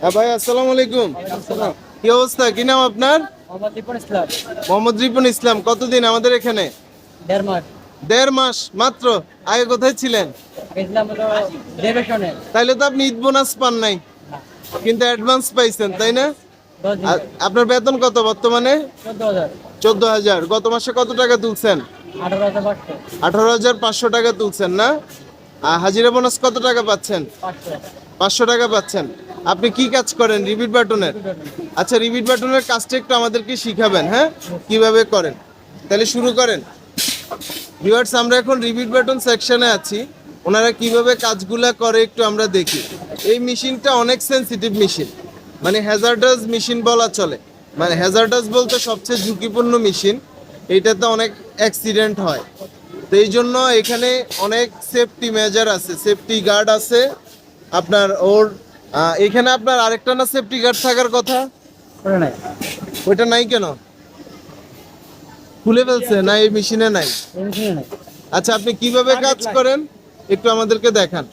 হ্যাঁ ভাই আসসালামু আলাইকুম। কি অবস্থা? কি নাম আপনার? মোহাম্মদ রিপন ইসলাম। কতদিন আমাদের এখানে? দেড় মাস। মাত্র? আগে কোথায় ছিলেন? তাইলে তো আপনি ঈদ বোনাস পান নাই। কিন্তু অ্যাডভান্স পাইছেন তাই না? আপনার বেতন কত বর্তমানে? চোদ্দ হাজার। গত মাসে কত টাকা তুলছেন? আঠারো হাজার পাঁচশো। টাকা তুলছেন না? আর হাজিরা বোনাস কত টাকা পাচ্ছেন? পাঁচশো টাকা পাচ্ছেন। আপনি কি কাজ করেন? রিপিট বাটনের? আচ্ছা রিপিট বাটনের কাজটা একটু আমাদেরকে শিখাবেন হ্যাঁ? কীভাবে করেন? তাহলে শুরু করেন। ভিউয়ার্স, আমরা এখন রিপিট বাটন সেকশনে আছি। ওনারা কীভাবে কাজগুলা করে একটু আমরা দেখি। এই মেশিনটা অনেক সেনসিটিভ মেশিন। মানে হ্যাজার্ডাস মেশিন বলা চলে। মানে হ্যাজার্ডাস বলতে সবচেয়ে ঝুঁকিপূর্ণ মেশিন। এইটাতে অনেক অ্যাক্সিডেন্ট হয়। তো এই জন্য এখানে অনেক সেফটি মেজার আছে। সেফটি গার্ড আছে। আপনার ওর এখানে আপনার আরেকটা না সেফটি গার্ড থাকার কথা? ওইটা নাই কেন? খুলে ফেলছে? না এই মেশিনে নাই? আচ্ছা আপনি কীভাবে কাজ করেন? একটু আমাদেরকে দেখান।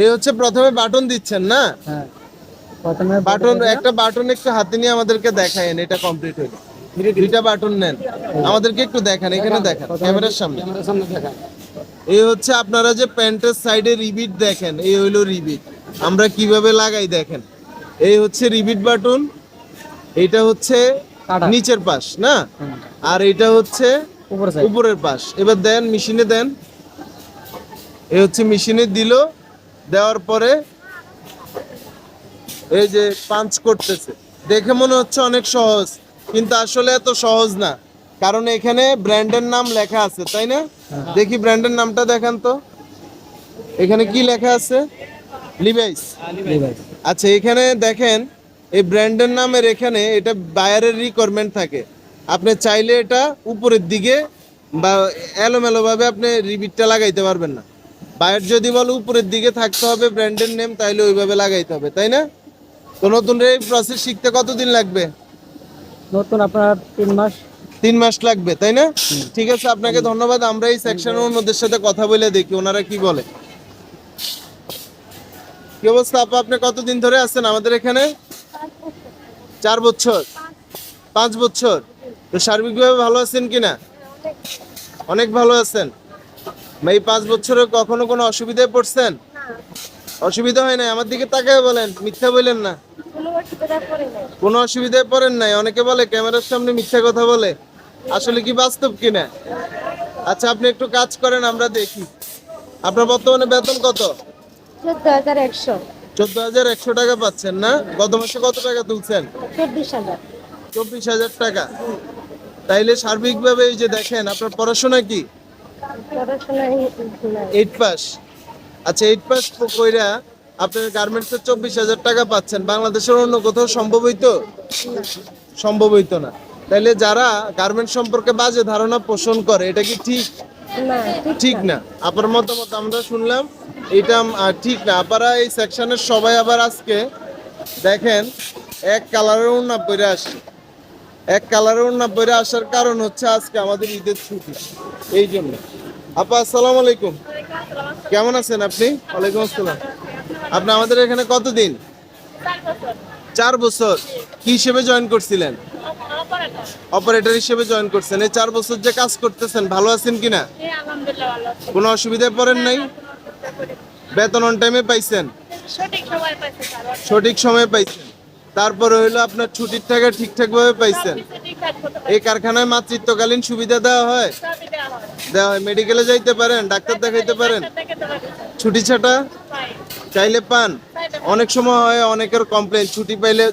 এই হচ্ছে প্রথমে বাটন দিচ্ছেন না? হ্যাঁ। প্রথমে বাটন একটা বাটন একটু হাতে নিয়ে আমাদেরকে দেখায়েন এটা কমপ্লিট হলো দুইটা বাটন নেন। আমাদেরকে একটু দেখান এখানে দেখান। ক্যামেরার সামনে। ক্যামেরার সামনে দেখা এই হচ্ছে আপনারা যে প্যান্টের সাইডে রিবিট দেখেন এই হইল রিবিট। আমরা কীভাবে লাগাই দেখেন? এই হচ্ছে রিবিট বাটন এটা হচ্ছে নিচের পাশ না? আর এটা হচ্ছে উপরের পাশ। এবার দেন মেশিনে দেন। এই হচ্ছে মেশিনে দিল দেওয়ার পরে এই যে পাঞ্চ করতেছে। দেখে মনে হচ্ছে অনেক সহজ কিন্তু আসলে এত সহজ না। কারণ এখানে ব্র্যান্ডের নাম লেখা আছে তাই না? দেখি ব্র্যান্ডের নামটা দেখান তো। এখানে কি লেখা আছে? লিভাইস আচ্ছা এখানে দেখেন এই ব্র্যান্ডের নামের এখানে এটা বায়ারের রিকোয়ারমেন্ট থাকে। আপনি চাইলে এটা উপরের দিকে বা এলোমেলো ভাবে আপনি রিবিটটা লাগাইতে পারবেন না। বায়ার যদি বলে উপরের দিকে থাকতে হবে ব্র্যান্ডের নেম তাইলে ওইভাবে লাগাইতে হবে তাই না? তো নতুন এই প্রসেস শিখতে কতদিন লাগবে? নতুন আপনার তিন মাস। তিন মাস লাগবে, তাই না? ঠিক আছে, আপনাকে ধন্যবাদ আমরা এই সেকশনের অন্যদের সাথে কথা বলে দেখি, ওনারা কি বলে। কি অবস্থা, আপা, আপনি কতদিন ধরে আছেন আমাদের এখানে? চার বছর। পাঁচ বছর। তো সার্বিকভাবে ভালো আছেন কিনা অনেক ভালো আছেন। এই পাঁচ বছরে কখনো কোনো অসুবিধায় পড়ছেন? অসুবিধা হয় না আমার দিকে তাকায় বলেন, মিথ্যা বললেন না। কোনো অসুবিধায় পড়েন নাই। অনেকে বলে, ক্যামেরার সামনে মিথ্যা কথা বলে। আসলে কি বাস্তব কিনা? আচ্ছা আপনি একটু কাজ করেন আমরা দেখি। আপনার বর্তমানে বেতন কত? চোদ্দ হাজার একশো। চোদ্দ হাজার একশো টাকা পাচ্ছেন না? গত মাসে কত টাকা তুলছেন? চব্বিশ হাজার। চব্বিশ হাজার টাকা। তাইলে সার্বিকভাবে এই যে দেখেন আপনার পড়াশোনা কি? এইট পাস আচ্ছা এইট পাস কইরা আপনার গার্মেন্টসের চব্বিশ হাজার টাকা পাচ্ছেন। বাংলাদেশের অন্য কোথাও সম্ভব হইতো? সম্ভব হইতো না। তাইলে যারা গার্মেন্টস সম্পর্কে বাজে ধারণা পোষণ করে এটা কি ঠিক? ঠিক না। আপনার মতামত আমরা শুনলাম এটা ঠিক না। আপনারা এই সেকশনের সবাই আবার আজকে দেখেন এক কালারের উন্না পরে আসে এক কালারের উন্না পরে আসার কারণ হচ্ছে আজকে আমাদের ঈদের ছুটি। এই জন্য। আপা আসসালামু আলাইকুম। কেমন আছেন আপনি? ওয়ালাইকুম আসসালাম। আপনি আমাদের এখানে কতদিন? চার বছর। কি হিসেবে জয়েন করছিলেন? অপারেটর হিসেবে জয়েন করছেন। এই চার বছর যে কাজ করতেছেন ভালো আছেন কিনা? কোনো অসুবিধায় পড়েন নাই? বেতন অন টাইমে পাইছেন? সঠিক সময় পাইছেন। তারপরে হইল আপনার ছুটির টাকা ঠিকঠাক ভাবে পাইছেন এই কারখানায় মাতৃত্বকালীন সুবিধা দেওয়া হয়? দেওয়া হয়। মেডিকেলে যাইতে পারেন ডাক্তার দেখাইতে পারেন? ছুটি ছাটা? চাইলে পান। অনেক সময় হয় অনেকের কমপ্লেন ছুটি পাইলে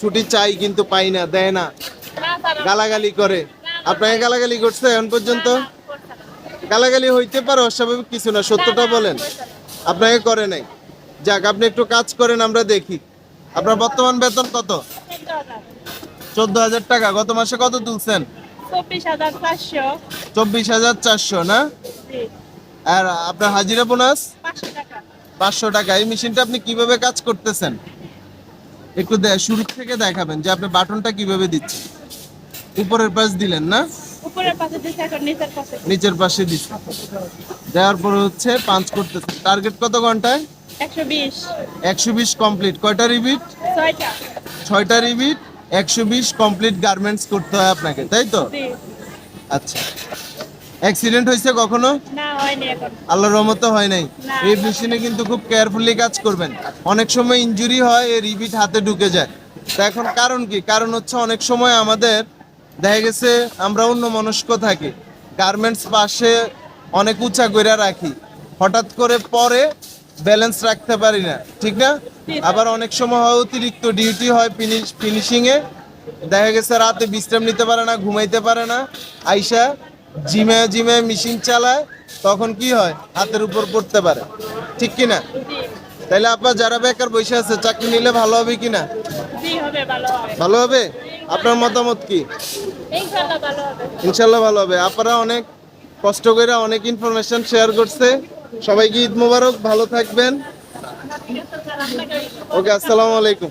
ছুটি চাই কিন্তু পাই না দেয় না। গালাগালি করে। আপনাকে গালাগালি করছে এখন পর্যন্ত? গালাগালি হইতে পারে অস্বাভাবিক কিছু না সত্যটা বলেন। আপনাকে করে নাই। যাক আপনি একটু কাজ করেন আমরা দেখি। আপনার বর্তমান বেতন কত? চোদ্দ হাজার টাকা। গত মাসে কত তুলছেন? চব্বিশ হাজার চারশো না? আর আপনার হাজিরা বোনাস? পাঁচশো টাকা। এই মেশিনটা আপনি কীভাবে কাজ করতেছেন? একটু শুরু থেকে দেখাবেন যে আপনি বাটনটা কীভাবে দিচ্ছেন। উপরের পাশ দিলেন না? উপরের পাশে দিচ্ছে এখন নিচের পাশে। নিচের পাশে দেওয়ার পরে হচ্ছে পাঁচ করতেছেন টার্গেট কত ঘন্টায়? একশো বিশ। কমপ্লিট কয়টা রিপিট ছয়টা। ছয়টা রিপিট একশো বিশ কমপ্লিট গার্মেন্টস করতে হয় আপনাকে তাই তো? আচ্ছা। অ্যাক্সিডেন্ট হয়েছে কখনো? না হয়নি এখন। আল্লাহর রহমতে হয় নাই। এই মেশিনে কিন্তু খুব কেয়ারফুলি কাজ করবেন। অনেক সময় ইনজুরি হয় এই রিপিট হাতে ঢুকে যায়। তা এখন কারণ কি? কারণ হচ্ছে অনেক সময় আমাদের দেখা গেছে আমরা অন্য মনস্ক থাকি। গার্মেন্টস পাশে অনেক উঁচা করে রাখি। হঠাৎ করে পরে ব্যালেন্স রাখতে পারি না, ঠিক না? আবার অনেক সময় হয় অতিরিক্ত ডিউটি হয় ফিনিশিং এ। দেখা গেছে রাতে বিশ্রাম নিতে পারে না, ঘুমাইতে পারে না। আইসা জিমে জিমে মেশিন চালায়, তখন কি হয়? হাতের উপর পড়তে পারে, ঠিক কি তাইলে আপনার যারা বেকার বসে আছে চাকরি নিলে ভালো হবে কি না ভালো হবে। আপনার মতামত কি? ইনশাল্লাহ ভালো হবে। ইনশাল্লাহ ভালো হবে। আপনারা অনেক কষ্ট করে অনেক ইনফরমেশন শেয়ার করছে। সবাইকে ঈদ মুবারক ভালো থাকবেন। ওকে আসসালামু আলাইকুম।